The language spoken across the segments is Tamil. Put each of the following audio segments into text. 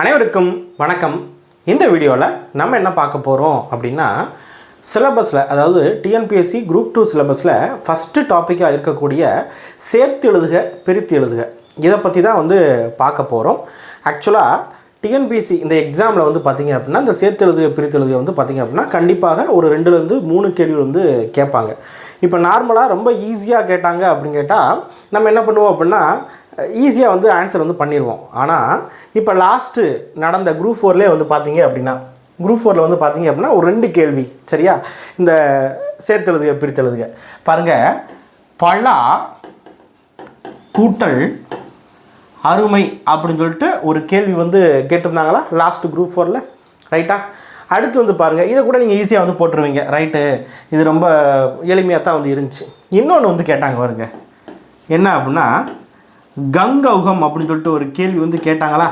அனைவருக்கும் வணக்கம். இந்த வீடியோவில் நம்ம என்ன பார்க்க போகிறோம் அப்படின்னா சிலபஸில் அதாவது டிஎன்பிஎஸ்சி குரூப் டூ சிலபஸில் ஃபஸ்ட்டு டாப்பிக்காக இருக்கக்கூடிய சேர்த்து எழுதுக பிரித்து எழுதுக. இதை பற்றி தான் வந்து பார்க்க போகிறோம் ஆக்சுவலாக டிஎன்பிஎஸ்சி இந்த எக்ஸாமில் வந்து பார்த்தீங்க அப்படின்னா இந்த சேர்த்து எழுதுக பிரித்து எழுதுக வந்து பார்த்திங்க அப்படின்னா கண்டிப்பாக ஒரு ரெண்டுலேருந்து மூணு கேள்வி வந்து கேட்பாங்க. இப்போ நார்மலாக ரொம்ப ஈஸியாக கேட்டாங்க அப்படின்னு கேட்டால் நம்ம என்ன பண்ணுவோம் அப்படின்னா ஈஸியாக வந்து ஆன்சர் வந்து பண்ணிடுவோம் ஆனால் இப்போ லாஸ்ட்டு நடந்த குரூப் ஃபோர்லேயே வந்து பார்த்தீங்க அப்படின்னா குரூப் ஃபோரில் வந்து பார்த்தீங்க அப்படின்னா ஒரு ரெண்டு கேள்வி சரியா? இந்த சேர்த்தெழுதுக பிரித்தெழுதுக. பாருங்கள் பழா கூட்டல் அருமை அப்படின்னு சொல்லிட்டு ஒரு கேள்வி வந்து கேட்டிருந்தாங்களா? லாஸ்ட் குரூப் ஃபோரில் ரைட்டா அடுத்து வந்து பாருங்கள் இதை கூட நீங்கள் ஈஸியாக வந்து போட்டுருவீங்க ரைட்டு இது ரொம்ப எளிமையாக தான் வந்து இருந்துச்சு. இன்னொன்று வந்து கேட்டாங்க பாருங்கள் என்ன அப்படின்னா கங்கௌகம் அப்படின்னு சொல்லிட்டு ஒரு கேள்வி வந்து கேட்டாங்களா?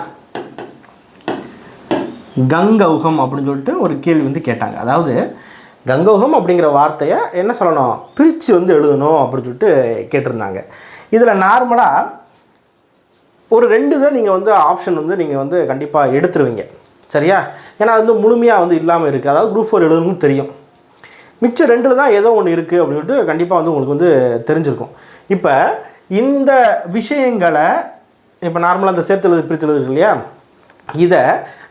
கங்கௌகம் அப்படின்னு சொல்லிட்டு ஒரு கேள்வி வந்து கேட்டாங்க. அதாவது கங்கௌகம் அப்படிங்கிற வார்த்தையை என்ன சொல்லணும்? பிரித்து வந்து எழுதணும் அப்படின்னு சொல்லிட்டு கேட்டிருந்தாங்க. இதில் நார்மலாக ஒரு ரெண்டு தான் நீங்கள் வந்து ஆப்ஷன் வந்து நீங்கள் வந்து கண்டிப்பாக எடுத்துருவீங்க. சரியா? ஏன்னா அது வந்து முழுமையாக வந்து இல்லாமல் இருக்குது அதாவது குரூப் ஃபோர் எழுதணும்னு தெரியும். மிச்சம் ரெண்டில் தான் ஏதோ ஒன்று இருக்குது அப்படின்னு சொல்லிட்டு கண்டிப்பாக வந்து உங்களுக்கு வந்து தெரிஞ்சிருக்கும். இப்போ இந்த விஷயங்களை இப்போ நார்மலாக அந்த சேர்த்தெழுது பிரித்தெழுது இருக்கு இல்லையா? இதை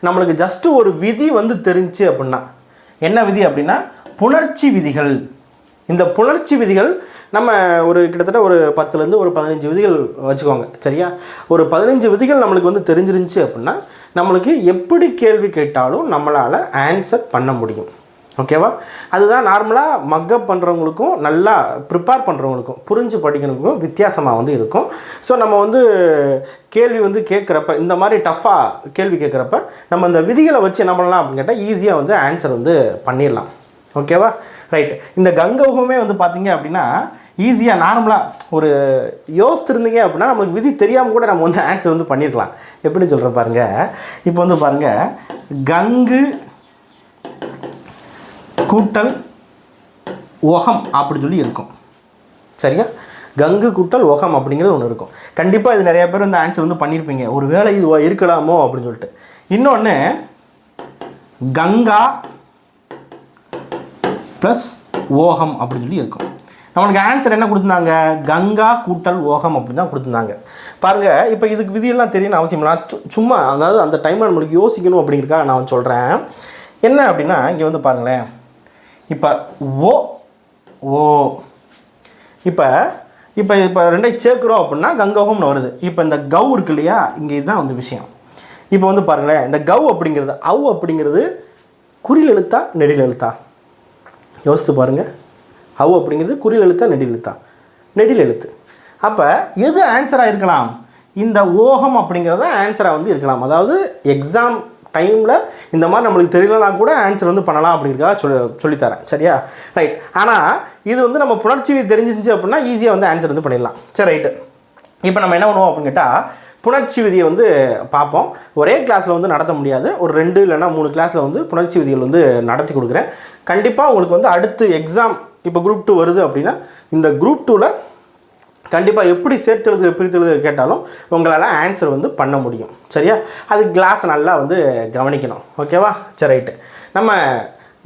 நம்மளுக்கு ஜஸ்ட்டு ஒரு விதி வந்து தெரிஞ்சு அப்படின்னா என்ன விதி அப்படின்னா புணர்ச்சி விதிகள். இந்த புணர்ச்சி விதிகள் நம்ம ஒரு கிட்டத்தட்ட ஒரு பத்துலேருந்து ஒரு பதினஞ்சு விதிகள் வச்சுக்கோங்க சரியா? ஒரு பதினஞ்சு விதிகள் நம்மளுக்கு வந்து தெரிஞ்சிருந்துச்சு அப்படின்னா நம்மளுக்கு எப்படி கேள்வி கேட்டாலும் நம்மளால் ஆன்சர் பண்ண முடியும். ஓகேவா அதுதான் நார்மலாக மக்கப் பண்ணுறவங்களுக்கும் நல்லா ப்ரிப்பேர் பண்ணுறவங்களுக்கும் புரிஞ்சு படிக்கிறவங்களுக்கும் வித்தியாசமாக வந்து இருக்கும். ஸோ நம்ம வந்து கேள்வி வந்து கேட்குறப்ப இந்த மாதிரி டஃப்பாக கேள்வி கேட்குறப்ப நம்ம இந்த விதிகளை வச்சு என்ன பண்ணலாம் அப்படின்னு கேட்டால் ஈஸியாக வந்து ஆன்சர் வந்து பண்ணிடலாம். ஓகேவா ரைட் இந்த கங்கவுமே வந்து பார்த்தீங்க அப்படின்னா ஈஸியாக நார்மலாக ஒரு யோசித்திருந்தீங்க அப்படின்னா நமக்கு விதி தெரியாமல் கூட நம்ம வந்து ஆன்சர் வந்து பண்ணியிருக்கலாம் எப்படின்னு சொல்கிற பாருங்க? இப்போ வந்து பாருங்கள் கங்கு கூட்டல் ஒகம் அப்படின்னு சொல்லி இருக்கும். சரியா? கங்கு கூட்டல் ஒகம் அப்படிங்கிறது ஒன்று இருக்கும். கண்டிப்பாக இது நிறைய பேர் வந்து ஆன்சர் வந்து பண்ணியிருப்பீங்க ஒரு வேலை இது இருக்கலாமோ அப்படின்னு சொல்லிட்டு. இன்னொன்று கங்கா ப்ளஸ் ஓகம் அப்படின்னு சொல்லி இருக்கும். நம்மளுக்கு ஆன்சர் என்ன கொடுத்துருந்தாங்க? கங்கா கூட்டல் ஓகம் அப்படின்னு தான் கொடுத்துருந்தாங்க. பாருங்கள் இப்போ இதுக்கு விதியெல்லாம் தெரியணும் அவசியம் இல்லை. சும்மா அதாவது அந்த டைமில் நம்மளுக்கு யோசிக்கணும் அப்படிங்கிறக்காக நான் சொல்கிறேன் என்ன அப்படின்னா இங்கே வந்து பாருங்களேன். இப்போ ஓ ஓ. இப்போ இப்போ இப்போ ரெண்டையும் சேர்க்குறோம் அப்படின்னா கங்கோகம்னு வருது. இப்போ இந்த கவ் இருக்கு இல்லையா? இங்கே இதுதான் வந்து விஷயம். இப்போ வந்து பாருங்களேன் இந்த கவ் அப்படிங்கிறது அவ் அப்படிங்கிறது குறில் எழுத்தா நெடில் எழுத்தா யோசித்து பாருங்கள் அவ் அப்படிங்கிறது குறில் எழுத்தா நெடில் எழுத்தா நெடில் எழுத்து அப்போ எது ஆன்சராக இருக்கலாம்? இந்த ஓகம் அப்படிங்கிறது தான் ஆன்சராக வந்து இருக்கலாம். அதாவது எக்ஸாம் டைமில் இந்த மாதிரி நம்மளுக்கு தெரியலனா கூட ஆன்சர் வந்து பண்ணலாம் அப்படிங்கிறதா சொல்லி சொல்லித்தரேன். சரியா? ரைட் ஆனால் இது வந்து நம்ம புணர்ச்சி தெரிஞ்சிருந்துச்சு அப்படின்னா ஈஸியாக வந்து ஆன்சர் வந்து பண்ணிடலாம். சரி ரைட்டு இப்போ நம்ம என்ன பண்ணுவோம் அப்படின்னு கேட்டால் புணர்ச்சி விதியை வந்து பார்ப்போம். ஒரே கிளாஸில் வந்து நடத்த முடியாது. ஒரு ரெண்டு இல்லைன்னா மூணு கிளாஸில் வந்து புணர்ச்சி விதிகள் வந்து நடத்தி கொடுக்குறேன். கண்டிப்பாக உங்களுக்கு வந்து அடுத்து எக்ஸாம் இப்போ குரூப் டூ வருது அப்படின்னா இந்த குரூப் டூவில் கண்டிப்பாக எப்படி சேர்த்துழுது பிரித்தெழுது கேட்டாலும் உங்களால் ஆன்சர் வந்து பண்ண முடியும். சரியா? அது கிளாஸ் நல்லா வந்து கவனிக்கணும். ஓகேவா சரி ரைட்டு நம்ம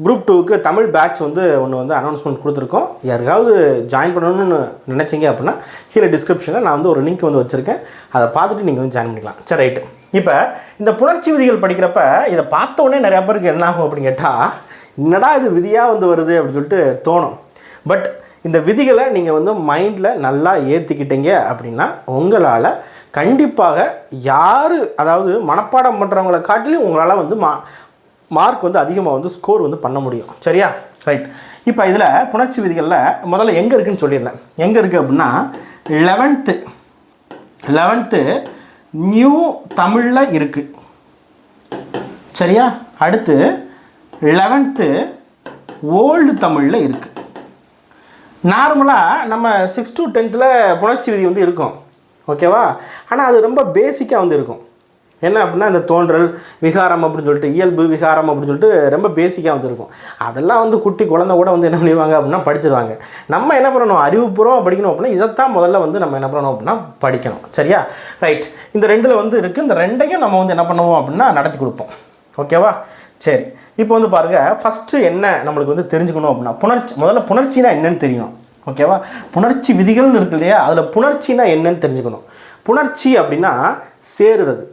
குரூப் டூவுக்கு தமிழ் பேட்ச் வந்து ஒன்று வந்து அனௌன்ஸ்மெண்ட் கொடுத்துருக்கோம். யாருக்காவது ஜாயின் பண்ணணும்னு நினச்சிங்க அப்படின்னா கீழே டிஸ்கிரிப்ஷனில் நான் வந்து ஒரு லிங்க் வந்து வச்சுருக்கேன். அதை பார்த்துட்டு நீங்கள் வந்து ஜாயின் பண்ணிக்கலாம். சரி ரைட்டு இப்போ இந்த புணர்ச்சி விதிகள் படிக்கிறப்ப இதை பார்த்த உடனே நிறையா பேருக்கு என்ன ஆகும் அப்படின்னு கேட்டால் என்னடா இது விதியாக வந்து வருது அப்படின்னு சொல்லிட்டு தோணும். பட் இந்த விதிகளை நீங்கள் வந்து மைண்டில் நல்லா ஏற்றிக்கிட்டீங்க அப்படின்னா உங்களால் கண்டிப்பாக யார் அதாவது மனப்பாடம் பண்ணுறவங்கள காட்டிலும் உங்களால் வந்து மா மார்க் வந்து அதிகமாக வந்து ஸ்கோர் வந்து பண்ண முடியும். சரியா? ரைட் இப்போ இதில் புணர்ச்சி விதிகளில் முதல்ல எங்கே இருக்குன்னு சொல்லிடுறேன். எங்கே இருக்குது அப்படின்னா லெவன்த்து லெவன்த்து நியூ தமிழில் இருக்குது சரியா? அடுத்து லெவன்த்து ஓல்டு தமிழில் இருக்குது நார்மலாக நம்ம சிக்ஸ் டு டென்த்தில் புணர்ச்சி விதி வந்து இருக்கும். ஓகேவா? ஆனால் அது ரொம்ப பேசிக்காக வந்து இருக்கும். என்ன அப்படின்னா இந்த தோன்றல் விகாரம் அப்படின்னு சொல்லிட்டு இயல்பு விகாரம் அப்படின்னு சொல்லிட்டு ரொம்ப பேசிக்காக வந்துருக்கும் அதெல்லாம் வந்து குட்டி குழந்தை கூட வந்து என்ன பண்ணிடுவாங்க அப்படின்னா படிச்சிருவாங்க. நம்ம என்ன பண்ணணும்? அறிவுபூர்வம் படிக்கணும் அப்படின்னா இதைத்தான் முதல்ல வந்து நம்ம என்ன பண்ணணும் அப்படின்னா படிக்கணும். சரியா? ரைட் இந்த ரெண்டில் வந்து இருக்குது இந்த ரெண்டையும் நம்ம வந்து என்ன பண்ணுவோம் அப்படின்னா நடத்தி கொடுப்போம். ஓகேவா? சரி. இப்போ வந்து பாருங்கள் ஃபஸ்ட்டு என்ன நம்மளுக்கு வந்து தெரிஞ்சுக்கணும் அப்படின்னா புணர்ச்சி முதல்ல புணர்ச்சினா என்னன்னு தெரியணும் ஓகேவா புணர்ச்சி விதிகள்னு இருக்கு இல்லையா? அதில் புணர்ச்சினா என்னன்னு தெரிஞ்சுக்கணும். புணர்ச்சி அப்படின்னா சேருறது.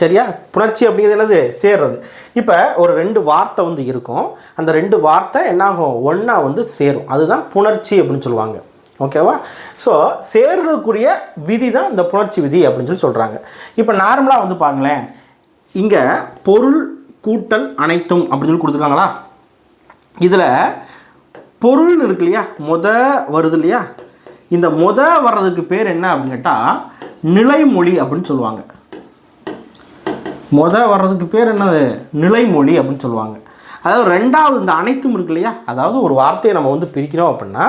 சரியா? புணர்ச்சி அப்படிங்கிறது என்னது? சேர்றது. இப்போ ஒரு ரெண்டு வார்த்தை வந்து இருக்கும். அந்த ரெண்டு வார்த்தை என்னாகும்? ஒன்றா வந்து சேரும். அதுதான் புணர்ச்சி அப்படின்னு சொல்லுவாங்க. ஓகேவா ஸோ சேர்றதுக்குரிய விதி தான் இந்த புணர்ச்சி விதி அப்படின்னு சொல்லி சொல்கிறாங்க இப்போ நார்மலாக வந்து பாருங்களேன். இங்கே பொருள் கூட்டல் அனைத்தும் அப்படின்னு சொல்லி கொடுத்துருக்காங்களா? இதில் பொருள்னு இருக்கு இல்லையா? மொத வருது இல்லையா? இந்த மொத வர்றதுக்கு பேர் என்ன அப்படின்னு கேட்டால் நிலைமொழி அப்படின்னு சொல்லுவாங்க. மொத வர்றதுக்கு பேர் என்னது? நிலைமொழி அப்படின்னு சொல்லுவாங்க. அதாவது ரெண்டாவது இந்த அனைத்தும் இருக்கு இல்லையா? அதாவது ஒரு வார்த்தையை நம்ம வந்து பிரிக்கிறோம் அப்படின்னா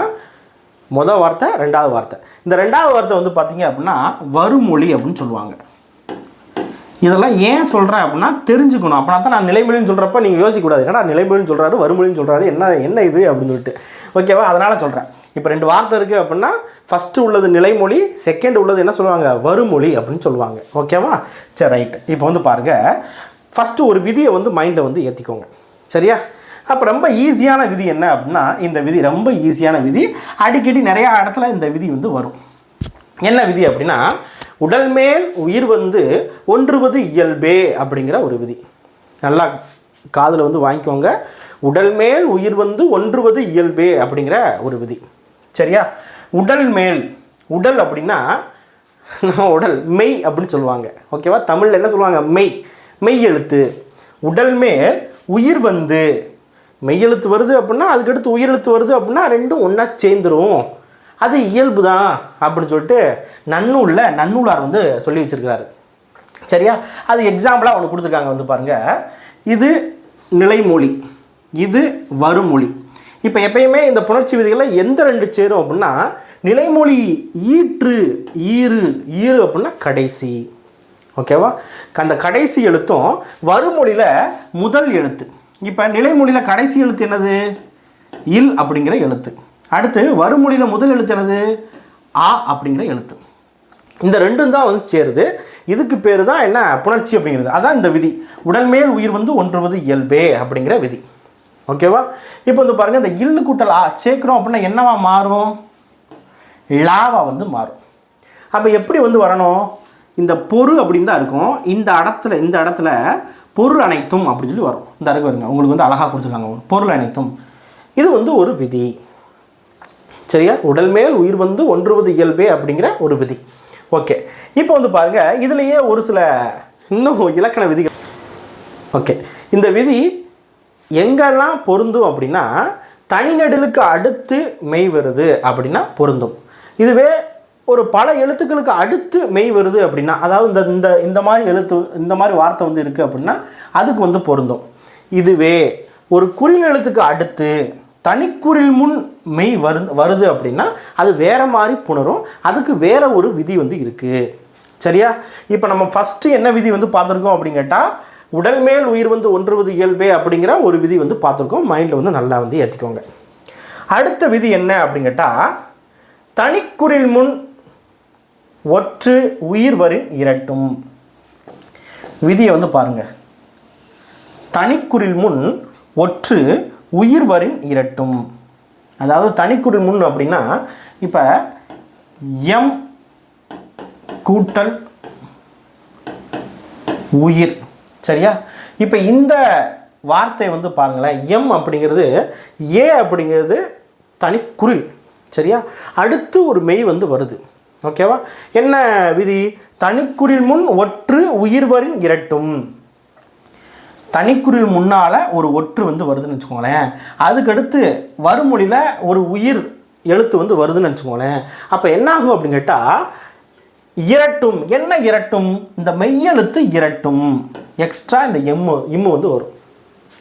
மொதல் வார்த்தை ரெண்டாவது வார்த்தை. இந்த ரெண்டாவது வார்த்தை வந்து பார்த்தீங்க அப்படின்னா வருமொழி அப்படின்னு சொல்லுவாங்க. இதெல்லாம் ஏன் சொல்கிறேன் அப்படின்னா தெரிஞ்சுக்கணும். அப்படின்னா தான் நான் நிலைமொழின்னு சொல்கிறப்ப நீங்கள் யோசிக்கக்கூடாது. ஏன்னா நிலைமொழின்னு சொல்கிறாரு வருமொழின்னு சொல்கிறாரு என்ன என்ன இது அப்படின்னு சொல்லிட்டு. ஓகேவா அதனால் சொல்கிறேன் இப்போ ரெண்டு வார்த்தை இருக்குது அப்படின்னா ஃபஸ்ட்டு உள்ளது நிலைமொழி செகண்ட் உள்ளது என்ன சொல்லுவாங்க? வருமொழி அப்படின்னு சொல்லுவாங்க. ஓகேவா சரி ரைட் இப்போ வந்து பாருங்கள் ஃபஸ்ட்டு ஒரு விதியை வந்து மைண்டில் வந்து ஏற்றிக்கோங்க சரியா? அப்போ ரொம்ப ஈஸியான விதி என்ன அப்படின்னா இந்த விதி ரொம்ப ஈஸியான விதி. அடிக்கடி நிறையா இடத்துல இந்த விதி வந்து வரும். என்ன விதி அப்படின்னா உடல் மேல் உயிர் வந்து ஒன்றுவது இயல்பே அப்படிங்கிற ஒரு விதி. நல்லா காதில் வந்து வாங்கிக்கோங்க. உடல் மேல் உயிர் வந்து ஒன்றுவது இயல்பே அப்படிங்கிற ஒரு விதி. சரியா? உடல் மேல் உடல் அப்படின்னா உடல் மெய் அப்படின்னு சொல்லுவாங்க. ஓகேவா? தமிழில் என்ன சொல்லுவாங்க? மெய் மெய் எழுத்து உடல் மேல் உயிர் வந்து மெய்யெழுத்து வருது அப்படின்னா அதுக்கடுத்து உயிர் எழுத்து வருது அப்படின்னா ரெண்டும் ஒன்றா சேர்ந்துரும். அது இயல்பு தான் அப்படின்னு சொல்லிட்டு நன்னூலில் நன்னூலார் வந்து சொல்லி வச்சுருக்கிறாரு. சரியா? அது எக்ஸாம்பிளாக ஒன்று கொடுத்துருக்காங்க வந்து பாருங்கள் இது நிலைமொழி. இது வருமொழி இப்போ எப்பயுமே இந்த புணர்ச்சி விதிகளில் எந்த ரெண்டு சேரும் அப்படின்னா நிலைமொழி ஈற்று ஈறு ஈறு அப்படின்னா கடைசி. ஓகேவா? அந்த கடைசி எழுத்தும் வருமொழியில் முதல் எழுத்து. இப்போ நிலைமொழியில் கடைசி எழுத்து என்னது? இல் அப்படிங்கிற எழுத்து. அடுத்து வருமொழியில் முதல் எழுத்து என்னது? ஆ அப்படிங்கிற எழுத்து. இந்த ரெண்டும் தான் வந்து சேருது. இதுக்கு பேர் தான் என்ன? புணர்ச்சி அப்படிங்கிறது. அதான் இந்த விதி. உடல் மேல் உயிர் வந்து ஒன்றுவது இயல்பே அப்படிங்கிற விதி. ஓகேவா இப்போ வந்து பாருங்கள் இந்த இல்லு கூட்டல் ஆ சேர்க்குறோம் அப்படின்னா என்னவா மாறும்? லாவா வந்து மாறும். அப்போ எப்படி வந்து வரணும்? இந்த பொரு அப்படின்னு தான் இருக்கும். இந்த இடத்துல இந்த இடத்துல பொருள் அனைத்தும் அப்படின்னு சொல்லி வரும். இந்த இருக்கு வருங்க உங்களுக்கு வந்து அழகாக கொடுத்துருக்காங்க. பொருள் அனைத்தும். இது வந்து ஒரு விதி. சரியா? உடல் மேல் உயிர் வந்து ஒன்றுவது இயல்பே அப்படிங்கிற ஒரு விதி. ஓகே இப்போ வந்து பாருங்க இதுலேயே ஒரு சில இன்னும் இலக்கண விதிகள். ஓகே இந்த விதி எங்கெல்லாம் பொருந்தும் அப்படின்னா தனிநெடிலுக்கு அடுத்து மெய் வருது அப்படின்னா பொருந்தும். இதுவே ஒரு பல எழுத்துக்களுக்கு அடுத்து மெய் வருது அப்படின்னா அதாவது இந்த இந்த இந்த மாதிரி எழுத்து இந்த மாதிரி வார்த்தை வந்து இருக்குது அப்படின்னா அதுக்கு வந்து பொருந்தும். இதுவே ஒரு குறில் எழுத்துக்கு அடுத்து தனிக்குறில் முன் மெய் வரு வருது அப்படின்னா அது வேற மாதிரி புணரும். அதுக்கு வேற ஒரு விதி வந்து இருக்குது சரியா? இப்போ நம்ம ஃபஸ்ட்டு என்ன விதி வந்து பார்த்துருக்கோம் அப்படின்னு கேட்டால் உடல் மேல் உயிர் வந்து ஒன்றுவது இயல்பே அப்படிங்கிற ஒரு விதி வந்து பார்த்துருக்கோம். மைண்டில் வந்து நல்லா வந்து ஏற்றிக்கோங்க அடுத்த விதி என்ன அப்படின்னு கேட்டால் தனிக்குறில் முன் ஒற்று உயிர் வரின் இரட்டும். விதியை வந்து பாருங்க. தனிக்குறில் முன் ஒற்று உயிர் வரின் இரட்டும். அதாவது தனிக்குறில் முன் அப்படின்னா இப்போ எம் கூட்டல் உயிர். சரியா? இப்போ இந்த வார்த்தை வந்து பாருங்களேன் எம் அப்படிங்கிறது ஏ அப்படிங்கிறது தனிக்குறில் சரியா? அடுத்து ஒரு மெய் வந்து வருது. ஓகேவா? என்ன விதி? தனிக்குறில் முன் ஒற்று உயிர்வரின் இரட்டும். தனிக்குறில் முன்னால் ஒரு ஒற்று வந்து வருதுன்னு வச்சுக்கோங்களேன். அதுக்கடுத்து வருமொழியில் ஒரு உயிர் எழுத்து வந்து வருதுன்னு வச்சுக்கோங்களேன். அப்போ என்னாகும் அப்படின்னு கேட்டால் இரட்டும். என்ன இரட்டும்? இந்த மெய்யெழுத்து இரட்டும். எக்ஸ்ட்ரா இந்த எம்மு இம்மு வந்து வரும்.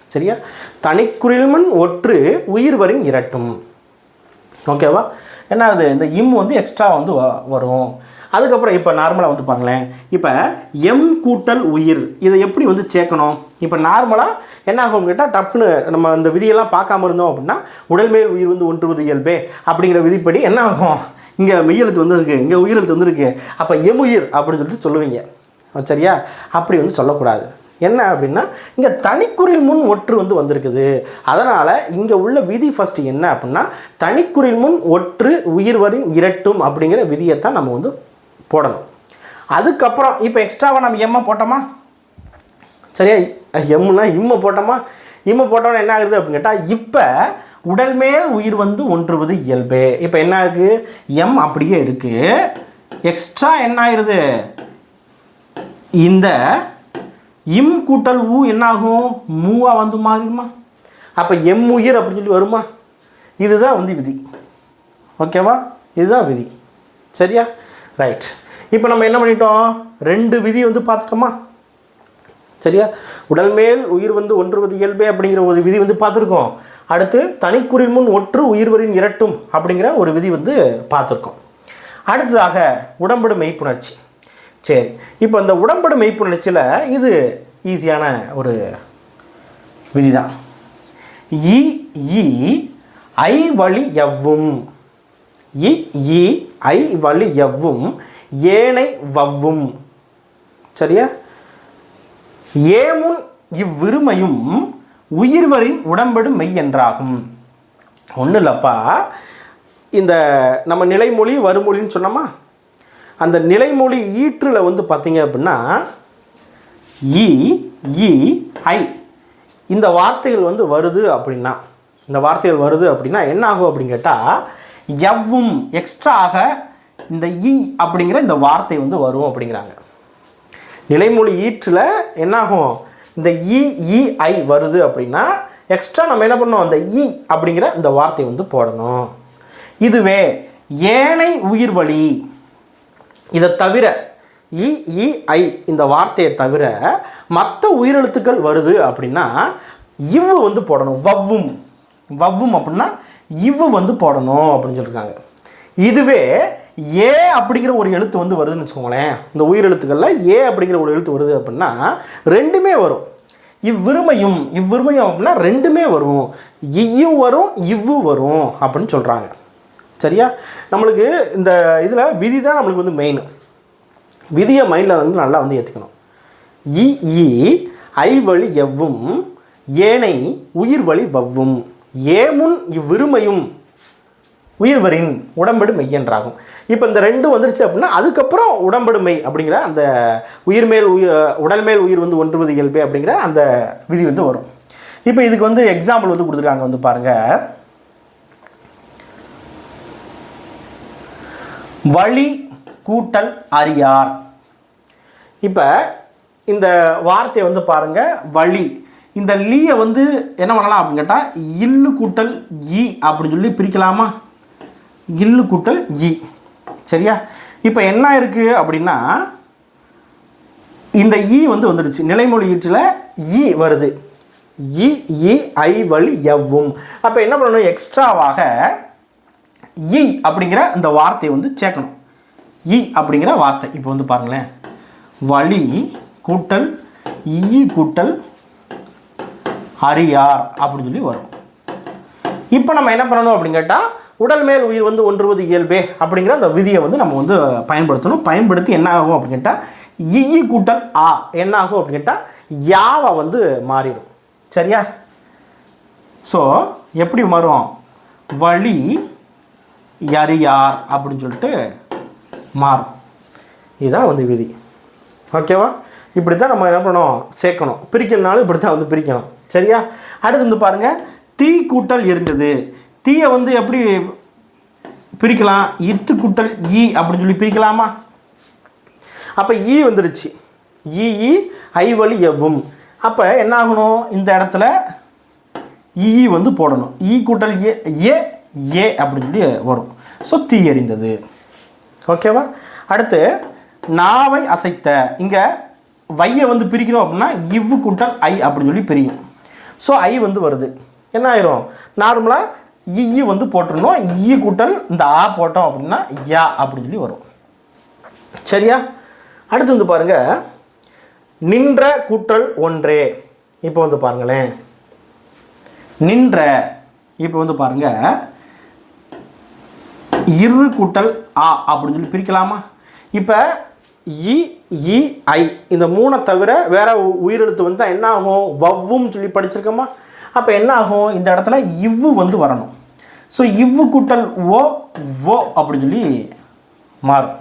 சரியா? தனிக்குறில்மன் ஒற்று உயிர் வரின் இரட்டும். ஓகேவா என்ன அது இந்த இம் வந்து எக்ஸ்ட்ரா வந்து வ- வரும். அதுக்கப்புறம் இப்போ நார்மலாக வந்து பாருங்களேன். இப்போ எம் கூட்டல் உயிர் இதை எப்படி வந்து சேர்க்கணும்? இப்போ நார்மலாக என்ன ஆகும் கேட்டால் டப்புன்னு நம்ம இந்த விதியெல்லாம் பார்க்காம இருந்தோம் அப்படின்னா உடல் மேல் உயிர் வந்து ஒன்றுவது இயல்பே அப்படிங்கிற விதிப்படி என்ன ஆகும்? இங்கே மெய்யெழுத்து வந்து இருக்கு இங்கே உயிரெழுத்து வந்து அப்போ அப்போ உயிர் அப்படின்னு சொல்லிட்டு சொல்லுவீங்க. சரியா? அப்படி வந்து சொல்லக்கூடாது. என்ன அப்படின்னா இங்கே தனிக்குறில் முன் ஒற்று வந்து வந்திருக்குது. அதனால் இங்கே உள்ள விதி ஃபஸ்ட்டு என்ன அப்படின்னா தனிக்குறில் முன் ஒற்று உயிர்வரின் இரட்டும் அப்படிங்கிற விதியை தான் நம்ம வந்து போடணும். அதுக்கப்புறம் இப்போ எக்ஸ்ட்ராவாக நம்ம எம்மை போட்டோமா? சரியா? எம்னா இம்மை போட்டோமா? இம்மை போட்டோம்னா என்ன ஆகுது அப்படின்னு கேட்டால் இப்போ உடல் மேல் உயிர் வந்து ஒன்றுவது இயல்பே. இப்போ என்ன இருக்குது எம் அப்படியே இருக்குது எக்ஸ்ட்ரா என்ன ஆயிடுது இந்த இம் கூட்டல் ஊ என்னாகும் மூவாக மூவா வந்து மாறிடுமா? அப்போ எம் உயிர் அப்படின்னு சொல்லி வருமா? இதுதான் வந்து விதி. ஓகேவா இதுதான் விதி. சரியா? ரைட் இப்போ நம்ம என்ன பண்ணிட்டோம்? ரெண்டு விதி வந்து பார்த்துட்டோமா? சரியா? உடல் மேல் உயிர் வந்து ஒன்றுவது இயல்பே அப்படிங்கிற ஒரு விதி வந்து பார்த்துருக்கோம். அடுத்து தனிக்குறில் முன் ஒற்று உயிர்வரின் இரட்டும் அப்படிங்கிற ஒரு விதி வந்து பார்த்துருக்கோம். அடுத்ததாக உடம்படு மெய்ப்புணர்ச்சி. சரி. இப்போ இந்த உடம்படு மெய்ப்புணர்ச்சியில் இது ஈஸியான ஒரு விதி தான் இ ஐ வழி எவ்வும். இ ஐ வழி எவ்வும் ஏனை வவ்வும். சரியா? ஏமுன் இவ்விருமையும் உயிர்வரின் உடம்படு மெய் என்றாகும். ஒன்றும் இல்லைப்பா. இந்த நம்ம நிலைமொழி வருமொழின்னு சொன்னோமா? அந்த நிலைமொழி ஈற்றில் வந்து பார்த்தீங்க அப்படின்னா இ இ ஐ. இந்த வார்த்தைகள் வந்து வருது அப்படின்னா இந்த வார்த்தைகள் வருது அப்படின்னா என்ன ஆகும் அப்படின்னு கேட்டால் எவ்வும் எக்ஸ்ட்ராக இந்த இ அப்படிங்கிற இந்த வார்த்தை வந்து வரும் அப்படிங்கிறாங்க. நிலைமொழி ஈற்றில் என்னாகும்? இந்த இ ஐ வருது அப்படின்னா எக்ஸ்ட்ரா நம்ம என்ன பண்ணணும்? அந்த இ அப்படிங்கிற இந்த வார்த்தை வந்து போடணும். இதுவே ஏனை உயிர் வழி. இதை தவிர இஇஐ இந்த வார்த்தையை தவிர மற்ற உயிரெழுத்துக்கள் வருது அப்படின்னா இவ்வு வந்து போடணும். வவ்வும். வவ்வும் அப்படின்னா இவ்வு வந்து போடணும் அப்படின்னு சொல்லியிருக்காங்க இதுவே ஏ அப்படிங்கிற ஒரு எழுத்து வந்து வருதுன்னு வச்சுக்கோங்களேன். இந்த உயிரெழுத்துக்களில் ஏ அப்படிங்கிற ஒரு எழுத்து வருது அப்படின்னா ரெண்டுமே வரும். இவ்விருமையும் இவ்விருமையும் அப்படின்னா ரெண்டுமே வரும். இயும் வரும் இவ்வு வரும் அப்படின்னு சொல்கிறாங்க சரியா? நம்மளுக்கு இந்த இதில் விதி தான் நம்மளுக்கு வந்து மெயின் விதியை மைண்டில் வந்து நல்லா வந்து ஏற்றுக்கணும் இ இ ஐ வழி எவ்வும் ஏனை உயிர் வழி வவ்வும். ஏமுன் இவ்விருமையும் உயிர்வரின் உடம்படு மெய்யன்றாகும் இப்போ இந்த ரெண்டும் வந்துருச்சு அப்படின்னா அதுக்கப்புறம் உடம்படு மெய் அப்படிங்கிற அந்த உயிர் மேல் உயிர் உடல் மேல் உயிர் வந்து ஒன்றுவது இயல்பே அப்படிங்கிற அந்த விதி வந்து வரும். இப்போ இதுக்கு வந்து எக்ஸாம்பிள் வந்து கொடுத்துருக்காங்க வந்து பாருங்கள் வழி கூட்டல் அறியார். இப்போ இந்த வார்த்தையை வந்து பாருங்க வழி. இந்த லீயை வந்து என்ன பண்ணலாம் அப்படின்னு கேட்டால் இல்லு கூட்டல் இ அப்படின்னு சொல்லி பிரிக்கலாமா? இல்லு கூட்டல் இ சரியா? இப்போ என்ன இருக்குது அப்படின்னா இந்த ஈ வந்து வந்துடுச்சு. நிலைமொழி ஈற்றில் ஈ வருது. இ இ ஐ வழி எவ்வும். அப்போ என்ன பண்ணணும்? எக்ஸ்ட்ராவாக இ அப்படிங்கிற இந்த வார்த்தையை வந்து சேர்க்கணும். இ அப்படிங்கிற வார்த்தை. இப்போ வந்து பாருங்களேன். வழி கூட்டல் இ கூட்டல் அறியார் அப்படின்னு சொல்லி வரும். இப்போ நம்ம என்ன பண்ணணும் அப்படின்னு கேட்டால் உடல் மேல் உயிர் வந்து ஒன்றுவது இயல்பே அப்படிங்கிற அந்த விதியை வந்து நம்ம வந்து பயன்படுத்தணும். பயன்படுத்தி என்ன ஆகும் அப்படின்னு கேட்டால் இ கூட்டல் ஆ என்ன ஆகும் அப்படின்னு கேட்டால் யாவை வந்து மாறிடும். சரியா? ஸோ எப்படி மாறும்? வழி யரியார் அப்படின்னு சொல்லிட்டு மாறும். இதுதான் வந்து விதி. ஓகேவா இப்படி தான் நம்ம என்ன பண்ணணும்? சேர்க்கணும். பிரிக்கிறதுனாலும் இப்படி தான் வந்து பிரிக்கணும். சரியா? அடுத்து வந்து பாருங்கள் தீ கூட்டல் இருந்தது தீயை வந்து எப்படி பிரிக்கலாம்? இத்து கூட்டல் ஈ அப்படின்னு சொல்லி பிரிக்கலாமா? அப்போ ஈ வந்துருச்சு. இஇ ஈ ஐ வழி எவ்வும். அப்போ என்ன ஆகணும்? இந்த இடத்துல இஇ வந்து போடணும். ஈ கூட்டல் ஏ ஏ ஏ அப்படின்னு சொல்லி வரும். ஸோ தீ எறிந்தது ஓகேவா அடுத்து நாவை அசைத்த. இங்கே வையை வந்து பிரிக்கணும் அப்படின்னா இவ்வு கூட்டல் ஐ அப்படின்னு சொல்லி பிரியும். ஸோ ஐ வந்து வருது. என்ன ஆயிரும் நார்மலாக இ வந்து போட்டுருணும் ஈ கூட்டல் இந்த ஆ போட்டோம் அப்படின்னா யா அப்படின்னு சொல்லி வரும். சரியா? அடுத்து வந்து பாருங்க. நின்ற கூற்றல் ஒன்றே. இப்போ வந்து பாருங்களேன். நின்ற இப்போ வந்து பாருங்க. இரு கூட்டல் ஆ அப்படின்னு சொல்லி பிரிக்கலாமா? இப்போ இ இ ஐ. இந்த மூணை தவிர வேற உயிரெழுத்து வந்தால் என்ன ஆகும்? வவ்வும் சொல்லி படிச்சிருக்கோமா? அப்போ என்ன ஆகும்? இந்த இடத்துல இவ்வு வந்து வரணும். ஸோ இவ்வு கூட்டல் ஓ ஓ அப்படின்னு சொல்லி மாறும்.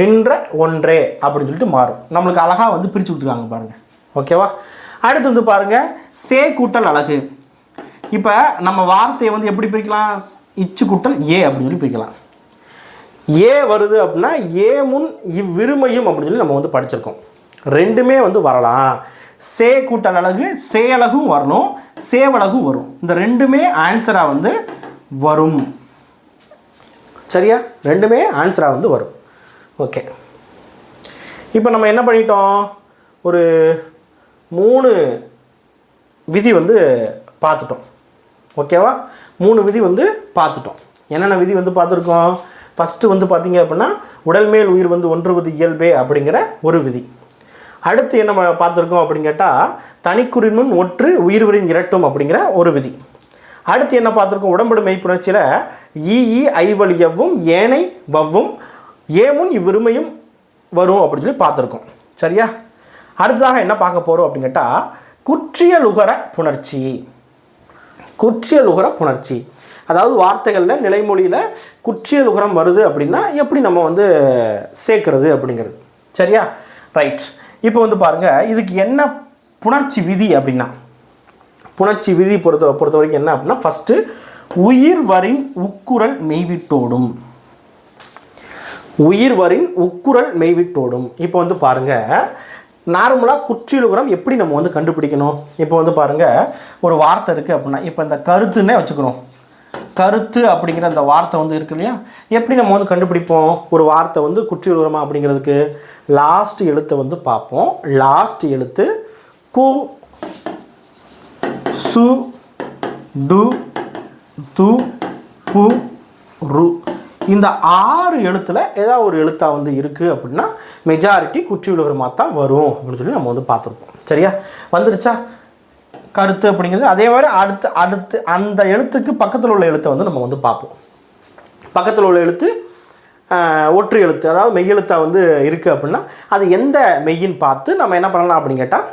நின்ற ஒன்றே அப்படின்னு சொல்லிட்டு மாறும். நம்மளுக்கு அழகாக வந்து பிரித்து விட்டுருக்காங்க பாருங்கள் ஓகேவா அடுத்து வந்து பாருங்கள் சே கூட்டல் அழகு. இப்போ நம்ம வார்த்தையை வந்து எப்படி பிரிக்கலாம்? இச்சு கூட்டல் ஏ அப்படின்னு சொல்லி பிரிக்கலாம். ஏ வருது அப்படின்னா ஏ முன் இவ்விருமையும் அப்படின்னு சொல்லி நம்ம வந்து படிச்சிருக்கோம். ரெண்டுமே வந்து வரலாம். சே கூட்டல் அழகு சே வரணும் சேவலகும் வரும். இந்த ரெண்டுமே ஆன்சராக வந்து வரும். சரியா? ரெண்டுமே ஆன்சராக வந்து வரும். ஓகே. இப்போ நம்ம என்ன பண்ணிட்டோம்? ஒரு மூணு விதி வந்து பார்த்துட்டோம். ஓகேவா? மூணு விதி வந்து பார்த்துட்டோம். என்னென்ன விதி வந்து பார்த்துருக்கோம்? ஃபஸ்ட்டு வந்து பார்த்தீங்க அப்படின்னா உடல் மேல் உயிர் வந்து ஒன்றுவது இயல்பே அப்படிங்கிற ஒரு விதி. அடுத்து என்ன பார்த்துருக்கோம் அப்படின்னு கேட்டால் தனிக்குறிமுன் ஒற்று உயிர்வரின் இரட்டும் அப்படிங்கிற ஒரு விதி. அடுத்து என்ன பார்த்துருக்கோம் உடம்படு மெய்ப்புணர்ச்சியில் ஈஇ ஐவழியவும் ஏனை வவ்வும் ஏமுன் இவ்விருமையும் வரும் அப்படின்னு சொல்லி பார்த்துருக்கோம். சரியா? அடுத்ததாக என்ன பார்க்க போகிறோம் அப்படின்னு கேட்டால் குற்றியலுகர புணர்ச்சி. குற்றியலுகர புணர்ச்சி. அதாவது வார்த்தைகளில் நிலைமொழியில் குற்றியலுகரம் வருது அப்படின்னா எப்படி நம்ம வந்து சேர்க்கறது அப்படிங்கிறது. சரியா? ரைட் இப்போ வந்து பாருங்கள் இதுக்கு என்ன புணர்ச்சி விதி அப்படின்னா? புணர்ச்சி விதி பொறுத்த பொறுத்த வரைக்கும் என்ன அப்படின்னா ஃபஸ்ட்டு உயிர் வரின் உக்குரல் மெய்விட்டோடும். உயிர் வரின் உக்குரல் மெய்விட்டோடும். இப்போ வந்து பாருங்கள் நார்மலாக குற்றியலுகரம் எப்படி நம்ம வந்து கண்டுபிடிக்கணும்? இப்போ வந்து பாருங்கள் ஒரு வார்த்தை இருக்குது அப்படின்னா இப்போ இந்த கருத்துன்னே வச்சுக்கிறோம். கருத்து அப்படிங்கிற அந்த வார்த்தை வந்து இருக்கு இல்லையா? எப்படி நம்ம வந்து கண்டுபிடிப்போம்? ஒரு வார்த்தை வந்து குற்றியுரமா அப்படிங்கிறதுக்கு லாஸ்ட் எழுத்தை வந்து பார்ப்போம். லாஸ்ட் எழுத்து கு சு டு து பு ரு. இந்த ஆறு எழுத்தில் ஏதாவது ஒரு எழுத்தாக வந்து இருக்குது அப்படின்னா மெஜாரிட்டி குற்றியுலகரமாக தான் வரும் அப்படின்னு சொல்லி நம்ம வந்து பார்த்துருப்போம். சரியா? வந்துருச்சா? கருத்து அப்படிங்கிறது. அதே மாதிரி அடுத்து அடுத்து அந்த எழுத்துக்கு பக்கத்தில் உள்ள எழுத்தை வந்து நம்ம வந்து பார்ப்போம். பக்கத்தில் உள்ள எழுத்து ஒற்று எழுத்து அதாவது மெய்யெழுத்தாக வந்து இருக்குது அப்படின்னா அது எந்த மெய்யின்னு பார்த்து நம்ம என்ன பண்ணலாம் அப்படின்னு கேட்டால்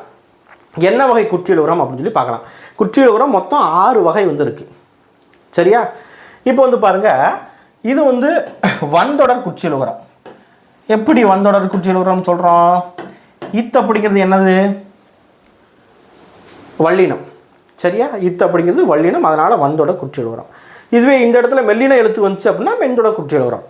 என்ன வகை குற்றியலுகரம் அப்படின்னு சொல்லி பார்க்கலாம். குற்றியலுகரம் மொத்தம் ஆறு வகை வந்து இருக்குது சரியா? இப்போ வந்து பாருங்கள் இது வந்து வன்தொடர் குற்றியலுகரம் எப்படி வன்தொடர் குற்றியலுகரம் சொல்கிறோம் இத் அப்படிங்கிறது என்னது? வல்லினம். சரியா? இத்து அப்படிங்கிறது வல்லினம் அதனால் வந்தோட குற்றியலுகரம் இதுவே இந்த இடத்துல மெல்லின எழுத்து வந்துச்சு அப்படின்னா மென்தொட குற்றியலுகரம்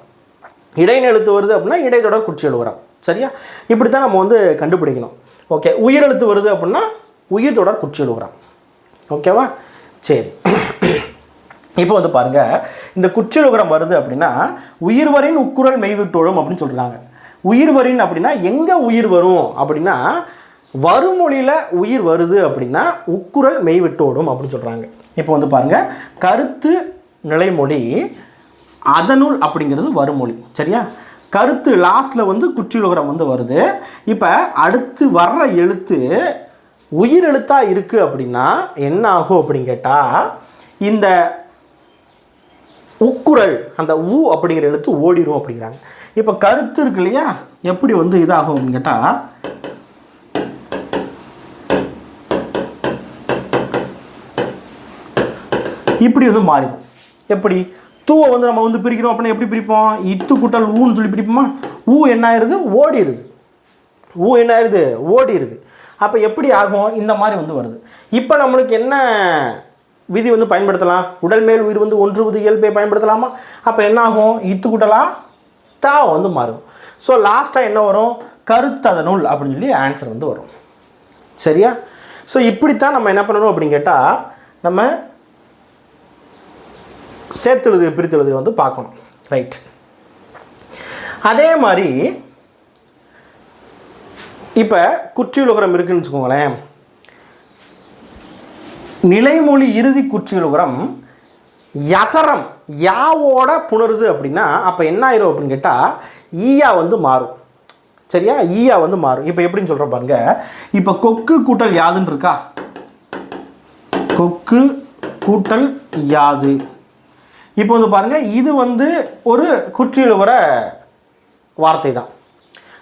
இடையின எழுத்து வருது அப்படின்னா இடைத்தொடர் குற்றியலுகரம் சரியா? இப்படி தான் நம்ம வந்து கண்டுபிடிக்கணும். ஓகே உயிரெழுத்து வருது அப்படின்னா உயிர் தொடர் குற்றியலுகரம் ஓகேவா? சரி. இப்போ வந்து பாருங்க இந்த குற்றியலுகரம் வருது அப்படின்னா உயிர்வரின் உக்குரல் மெய்விட்டோழும் அப்படின்னு சொல்றாங்க. உயிர்வரின் அப்படின்னா எங்கே உயிர் வரும் அப்படின்னா வருமொழியில் உயிர் வருது அப்படின்னா உக்குரல் மெய்விட்டோடும் அப்படின்னு சொல்கிறாங்க இப்போ வந்து பாருங்க கருத்து நிலைமொழி அதனுள் அப்படிங்கிறது வருமொழி சரியா? கருத்து லாஸ்ட்டில் வந்து குற்றியுலகரம் வந்து வருது. இப்போ அடுத்து வர்ற எழுத்து உயிர் எழுத்தாக இருக்குது அப்படின்னா என்ன ஆகும் அப்படின்னு கேட்டால் இந்த உக்குரல் அந்த ஊ அப்படிங்கிற எழுத்து ஓடிடும் அப்படிங்கிறாங்க. இப்போ கருத்து இருக்கு இல்லையா? எப்படி வந்து இதாகும் அப்படின்னு கேட்டால் இப்படி வந்து மாறிடும் எப்படி? தூவை வந்து நம்ம வந்து பிரிக்கிறோம் அப்படின்னா எப்படி பிரிப்போம்? இத்து கூட்டல் ஊன்னு சொல்லி பிரிப்போமா? ஊ என்ன ஆயிடுது ஓடிடுது ஊ என்ன ஆயிடுது ஓடிடுது அப்போ எப்படி ஆகும்? இந்த மாதிரி வந்து வருது. இப்போ நம்மளுக்கு என்ன விதி வந்து பயன்படுத்தலாம்? உடல் மேல் உயிர் வந்து ஒன்றுவது இயல்பை பயன்படுத்தலாமா? அப்போ என்ன ஆகும்? இத்து கூட்டலா தா வந்து மாறும். ஸோ லாஸ்ட்டாக என்ன வரும்? கருத்ததனுள் அப்படின்னு சொல்லி ஆன்சர் வந்து வரும். சரியா? ஸோ இப்படித்தான் நம்ம என்ன பண்ணணும் அப்படின்னு கேட்டால் நம்ம சேர்த்தெழுது பிரித்தெழுது வந்து பார்க்கணும். ரைட் அதே மாதிரி இப்போ குற்றியுலகரம் இருக்குன்னு வச்சுக்கோங்களேன். நிலைமொழி இறுதி குற்றியுலகரம் யகரம் யாவோட புணருது அப்படின்னா அப்போ என்ன ஆயிரும் அப்படின்னு கேட்டால் ஈயா வந்து மாறும். சரியா? ஈயா வந்து மாறும். இப்போ எப்படின்னு சொல்கிற பாருங்க. இப்போ கொக்கு கூட்டல் யாதுன்னு இருக்கா? கொக்கு கூட்டல் யாது. இப்போ வந்து பாருங்க இது வந்து ஒரு குற்றியில் வர வார்த்தை தான்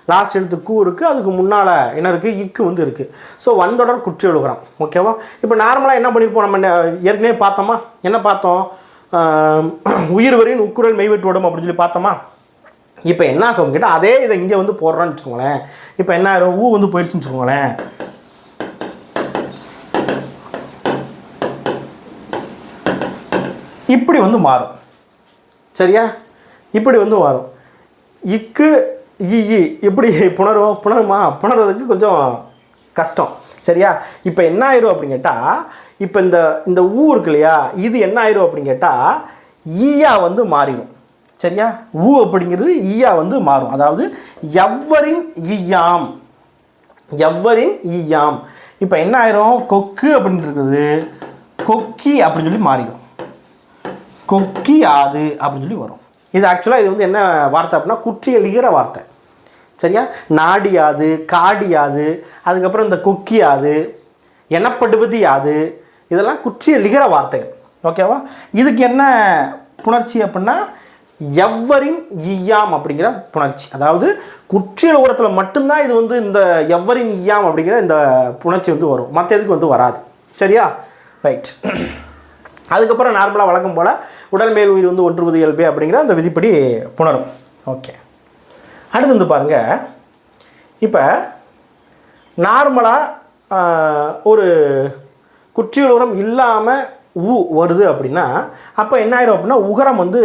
லாஸ்ட் எழுத்து கூ இருக்குது அதுக்கு முன்னால் என்ன இருக்குது இக்கு வந்து இருக்குது ஸோ வந்தொடர் குற்றி எழுகிறான் ஓகேவா இப்போ நார்மலாக என்ன பண்ணியிருப்போம் நம்ம என்ன- ஏற்கனவே பார்த்தோமா? என்ன பார்த்தோம்? உயிர் வரின் உக்குரல் மெய்வெட்டு அப்படின்னு சொல்லி பார்த்தோமா? இப்போ என்ன ஆகும் கேட்டால் அதே இதை இங்கே வந்து போடுறான்னு வச்சுக்கோங்களேன். இப்போ என்ன ஆகும் ஊ வந்து போயிடுச்சுன்னு வச்சுக்கோங்களேன். இப்படி வந்து மாறும். சரியா? இப்படி வந்து மாறும். இக்கு இ இப்படி புணரும் புணருமா? புணர்றதுக்கு கொஞ்சம் கஷ்டம். சரியா? இப்போ என்ன ஆயிரும் அப்படின்னு கேட்டால் இப்போ இந்த இந்த ஊ இருக்கு இல்லையா? இது என்ன ஆயிரும் அப்படின்னு கேட்டால் ஈயா வந்து மாறிடும் சரியா? ஊ அப்படிங்கிறது ஈயா வந்து மாறும். அதாவது எவ்வரின் ஈயாம். எவ்வரின் ஈயாம். இப்போ என்ன ஆயிரும்? கொக்கு அப்படின்னு இருக்குது. கொக்கி அப்படின்னு சொல்லி மாறிடும் கொக்கி யாது அப்படின்னு சொல்லி வரும். இது ஆக்சுவலாக இது வந்து என்ன வார்த்தை அப்படின்னா குற்றி எழுகிற வார்த்தை. சரியா? நாடியாது காடியாது அதுக்கப்புறம் இந்த கொக்கி யாது எனப்படுவது யாது இதெல்லாம் குற்றி எழுகிற வார்த்தைகள் ஓகேவா இதுக்கு என்ன புணர்ச்சி அப்படின்னா எவ்வரின் ஈயாம் அப்படிங்கிற புணர்ச்சி. அதாவது குற்றியல் உரத்தில் மட்டும்தான் இது வந்து இந்த எவ்வரின் ஈயாம் அப்படிங்கிற இந்த புணர்ச்சி வந்து வரும். மற்ற எதுக்கு வந்து வராது. சரியா? ரைட் அதுக்கப்புறம் நார்மலாக வழக்கம் போல் உடல் மேல் உயிர் வந்து ஒன்றுவது இயல்பே அப்படிங்கிற அந்த விதிப்படி புணரும். ஓகே அடுத்து வந்து பாருங்கள் இப்போ நார்மலாக ஒரு குற்றியல் உரம் இல்லாமல் ஊ வருது அப்படின்னா அப்போ என்ன ஆயிரும் அப்படின்னா உகரம் வந்து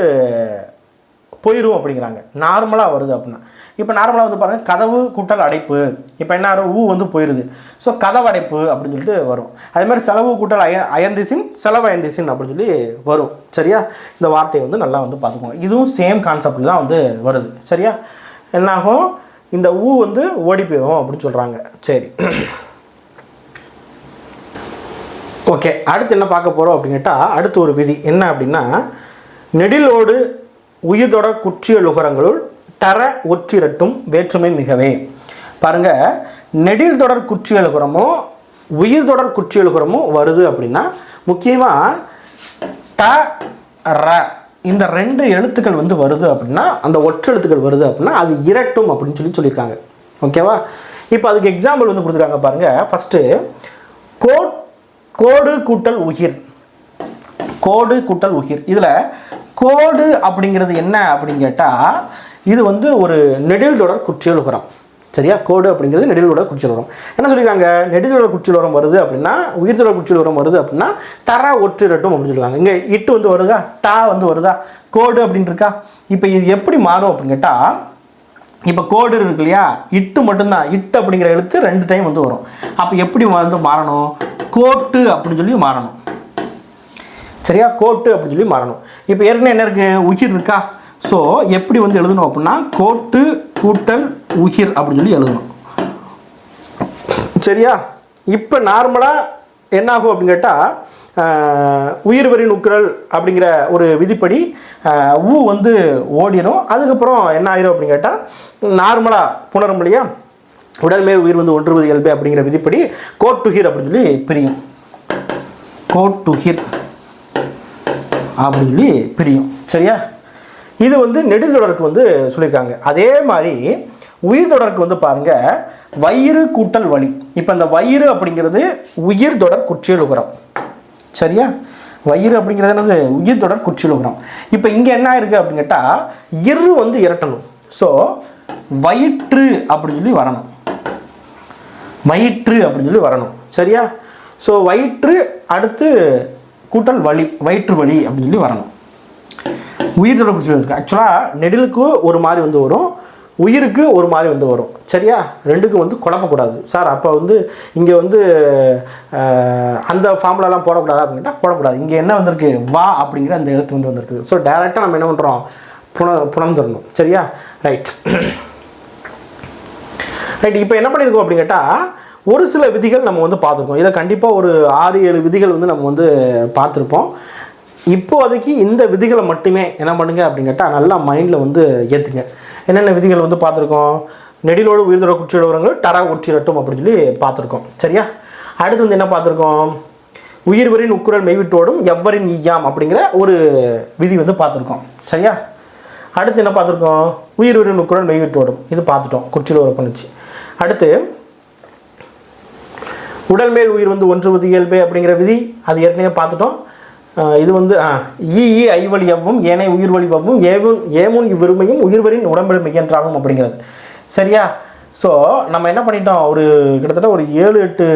போயிடும் அப்படிங்கிறாங்க. நார்மலாக வருது அப்படின்னா. இப்போ நார்மலாக வந்து பாருங்கள் கதவு குட்டல் அடைப்பு. இப்போ என்ன ஆகும்? ஊ வந்து போயிடுது ஸோ கதவு அடைப்பு அப்படின்னு சொல்லிட்டு வரும். அதே மாதிரி செலவு கூட்டல் அய அயந்திசின் செலவு அயந்திசின் அப்படின்னு சொல்லி வரும். சரியா? இந்த வார்த்தையை வந்து நல்லா வந்து பார்த்துக்கோங்க. இதுவும் சேம் கான்செப்டில் தான் வந்து வருது. சரியா? என்னாகும் இந்த ஊ வந்து ஓடி போயிடும் அப்படின்னு சொல்கிறாங்க சரி. ஓகே அடுத்து என்ன பார்க்க போகிறோம் அப்படின்னு கேட்டால் அடுத்து ஒரு விதி. என்ன அப்படின்னா நெடிலோடு உயிர்தொடர் குற்றியல் உகரங்களுள் தர ஒற்றிரட்டும் வேற்றுமை மிகவே. பாருங்க நெடில் தொடர் குற்றி உகரமும் உயிர் தொடர் குற்றி உகரமும் வருது அப்படின்னா முக்கியமாக ட ர இந்த ரெண்டு எழுத்துக்கள் வந்து வருது அப்படின்னா அந்த ஒற்றெழுத்துக்கள் வருது அப்படின்னா அது இரட்டும் அப்படின்னு சொல்லி சொல்லியிருக்காங்க. ஓகேவா இப்போ அதுக்கு எக்ஸாம்பிள் வந்து கொடுத்துருக்காங்க பாருங்கள் ஃபஸ்ட்டு கோட் கோடு கூட்டல் உயிர். கோடு கூட்டல் உயிர். இதில் கோடு அப்படிங்கிறது என்ன அப்படின்னு கேட்டால் இது வந்து ஒரு நெடில் தொடர் குற்றியல் உரம். சரியா? கோடு அப்படிங்கிறது நெடில் தொடர் குற்றியல் உரம். என்ன சொல்லியிருக்காங்க? நெடில் தொடர் குற்றியல் உரம் வருது அப்படின்னா உயிர் தொடர் குற்றியல் உரம் வருது அப்படின்னா தர ஒற்றிரட்டும் அப்படின்னு சொல்லுவாங்க இங்கே இட்டு வந்து வருதா? டா வந்து வருதா? கோடு அப்படின்னு இருக்கா? இப்போ இது எப்படி மாறும் அப்படின்னு கேட்டால் இப்போ கோடு இருக்கு இல்லையா? இட்டு மட்டும்தான். இட்டு அப்படிங்கிற எழுத்து ரெண்டு டைம் வந்து வரும். அப்போ எப்படி வந்து மாறணும்? கோட்டு அப்படின்னு சொல்லி மாறணும். சரியா? கோட்டு அப்படின்னு சொல்லி மாறணும். இப்போ ஏற்கனவே என்ன இருக்குது உயிர் இருக்கா? ஸோ எப்படி வந்து எழுதணும் அப்படின்னா கோட்டு கூட்டல் உகிர் அப்படின்னு சொல்லி எழுதணும். சரியா? இப்போ நார்மலாக என்ன ஆகும் அப்படின்னு கேட்டால் உயிர் வரி நுக்குரல் அப்படிங்கிற ஒரு விதிப்படி ஊ வந்து ஓடிடும் அதுக்கப்புறம் என்ன ஆயிரும் அப்படின்னு கேட்டால் நார்மலாக புணரும் இல்லையா? உடல் உயிர் வந்து ஒன்றுவது இயல்பு அப்படிங்கிற விதிப்படி கோட்டுகிர் அப்படின்னு சொல்லி பிரியும். கோட்டுகிர் அப்படின்னு சொல்லி பிரியும். சரியா? இது வந்து நெடுந்தொடருக்கு வந்து சொல்லியிருக்காங்க. அதே மாதிரி உயிர் தொடருக்கு வந்து பாருங்க வயிறு கூட்டல் வலி. இப்போ இந்த வயிறு அப்படிங்கிறது உயிர் தொடர் குற்றியல் உகரம். சரியா? வயிறு அப்படிங்கிறது என்னது? உயிர் தொடர் குற்றியல் உகரம். இப்போ இங்கே என்ன ஆயிருக்கு அப்படின்னு கேட்டால் இரு வந்து இரட்டணும் ஸோ வயிற்று அப்படின்னு சொல்லி வரணும். வயிற்று அப்படின்னு சொல்லி வரணும். சரியா? ஸோ வயிற்று அடுத்து கூட்டல் வலி வயிற்று வலி அப்படின்னு சொல்லி வரணும். உயிர் தொடர்பு குற்றியல் இருக்குது ஆக்சுவலாக நெடிலுக்கு ஒரு மாதிரி வந்து வரும். உயிருக்கு ஒரு மாதிரி வந்து வரும். சரியா? ரெண்டுக்கும் வந்து குழப்பக்கூடாது. சார் அப்போ வந்து இங்கே வந்து அந்த ஃபார்முலாலாம் போடக்கூடாது அப்படின்ட்டா போடக்கூடாது. இங்கே என்ன வந்திருக்கு? வா அப்படிங்கிற அந்த எழுத்து வந்து வந்திருக்கு ஸோ டேரெக்டாக நம்ம என்ன பண்ணுறோம் புன புணர்ந்துடணும் சரியா? ரைட் ரைட் இப்போ என்ன பண்ணியிருக்கோம் அப்படின்னு கேட்டால் ஒரு சில விதிகள் நம்ம வந்து பார்த்துருக்கோம். இதில் கண்டிப்பாக ஒரு ஆறு ஏழு விதிகள் வந்து நம்ம வந்து பார்த்துருப்போம். இப்போதைக்கு இந்த விதிகளை மட்டுமே என்ன பண்ணுங்க அப்படின்னு கேட்டால் நல்லா மைண்டில் வந்து ஏற்றுங்க என்னென்ன விதிகள் வந்து பார்த்துருக்கோம்? நெடிலோடு உயிர்தோட குற்றியிடவரங்கள் டரா உற்றிரட்டும் அப்படின்னு சொல்லி பார்த்துருக்கோம். சரியா? அடுத்து வந்து என்ன பார்த்துருக்கோம்? உயிர்வரின் உக்குரல் மெய்விட்டோடும் எவ்வரின் ஈயாம் அப்படிங்கிற ஒரு விதி வந்து பார்த்துருக்கோம். சரியா? அடுத்து என்ன பார்த்துருக்கோம்? உயிர்வரின் உக்குரல் மெய்விட்டோடும் இது பார்த்துட்டோம். குற்றியுள்ளவர் பண்ணுச்சு. அடுத்து உடல் மேல் உயிர் வந்து ஒன்று விதி இயல்பே அப்படிங்கிற விதி அது ஏற்கனவே பார்த்துட்டோம். இது வந்து ஈஇ ஈ ஈ ஐவழி எவ்வும் ஏனை உயிர் வழி ஏவும் ஏமுன் இவ்விருமையும் உயிர்வரின் உடம்பில் என்றாகும் அப்படிங்கிறது. சரியா? ஸோ நம்ம என்ன பண்ணிட்டோம்? ஒரு கிட்டத்தட்ட ஒரு ஏழு எட்டு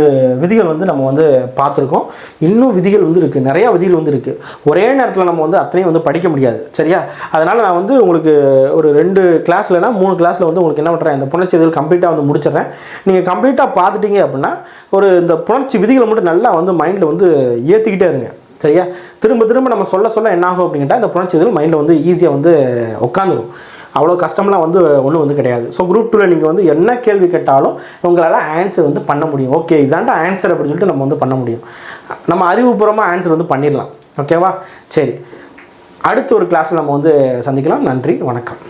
விதிகள் வந்து நம்ம வந்து பார்த்துருக்கோம். இன்னும் விதிகள் வந்து இருக்குது நிறையா விதிகள் வந்து இருக்குது ஒரே நேரத்தில் நம்ம வந்து அத்தனையும் வந்து படிக்க முடியாது. சரியா? அதனால் நான் வந்து உங்களுக்கு ஒரு ரெண்டு கிளாஸ்லனா மூணு கிளாஸில் வந்து உங்களுக்கு என்ன பண்ணுறேன் இந்த புணர்ச்சி விதிகள் கம்ப்ளீட்டாக வந்து முடிச்சிடுறேன். நீங்கள் கம்ப்ளீட்டாக பார்த்துட்டீங்க அப்படின்னா ஒரு இந்த புணர்ச்சி விதிகளை மட்டும் நல்லா வந்து மைண்டில் வந்து ஏற்றிக்கிட்டே இருங்க. சரியா? திரும்ப திரும்ப நம்ம சொல்ல சொல்ல என்னாகும் அப்படின்ட்டா இந்த புணர்ச்சிகள் மைண்டில் வந்து ஈஸியாக வந்து உட்காந்துரும் அவ்வளோ கஷ்டம்லாம் வந்து ஒன்றும் வந்து கிடையாது. ஸோ குரூப் டூவில் நீங்கள் வந்து என்ன கேள்வி கேட்டாலும் உங்களால் ஆன்சர் வந்து பண்ண முடியும். ஓகே இதாண்டா ஆன்சர் அப்படின்னு சொல்லிட்டு நம்ம வந்து பண்ண முடியும். நம்ம அறிவுபூர்வமாக ஆன்சர் வந்து பண்ணிடலாம் ஓகேவா சரி. அடுத்த ஒரு கிளாஸில் நம்ம வந்து சந்திக்கலாம். நன்றி. வணக்கம்.